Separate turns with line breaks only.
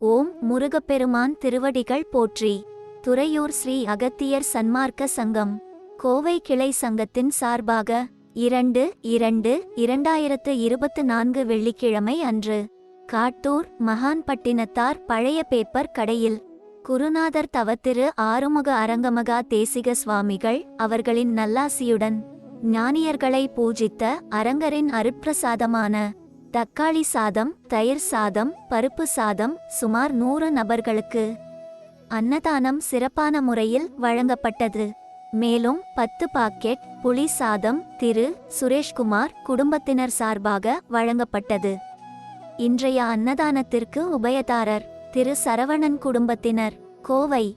ஓம் முருகப்பெருமான் திருவடிகள் போற்றி. துறையூர் ஸ்ரீ அகத்தியர் சன்மார்க்க சங்கம். கோவை கிளை சங்கத்தின் சார்பாக இரண்டு இரண்டு இரண்டாயிரத்து இருபத்து நான்கு வெள்ளிக்கிழமை அன்று காட்டூர் மகான்பட்டினத்தார் பழைய பேப்பர் கடையில் குருநாதர் தவத்திரு ஆறுமுக அரங்கமகா தேசிக சுவாமிகள் அவர்களின் நல்லாசியுடன் ஞானியர்களை பூஜித்த அரங்கரின் அருட்பிரசாதமான தக்காளி சாதம் தயிர் சாதம் பருப்பு சாதம் சுமார் நூறு நபர்களுக்கு அன்னதானம் சிறப்பான முறையில் வழங்கப்பட்டது. மேலும் பத்து பாக்கெட் புளி சாதம் திரு. சுரேஷ்குமார் குடும்பத்தினர் சார்பாக வழங்கப்பட்டது. இன்றைய அன்னதானத்திற்கு உபயதாரர் திரு. சரவணன் குடும்பத்தினர் கோவை.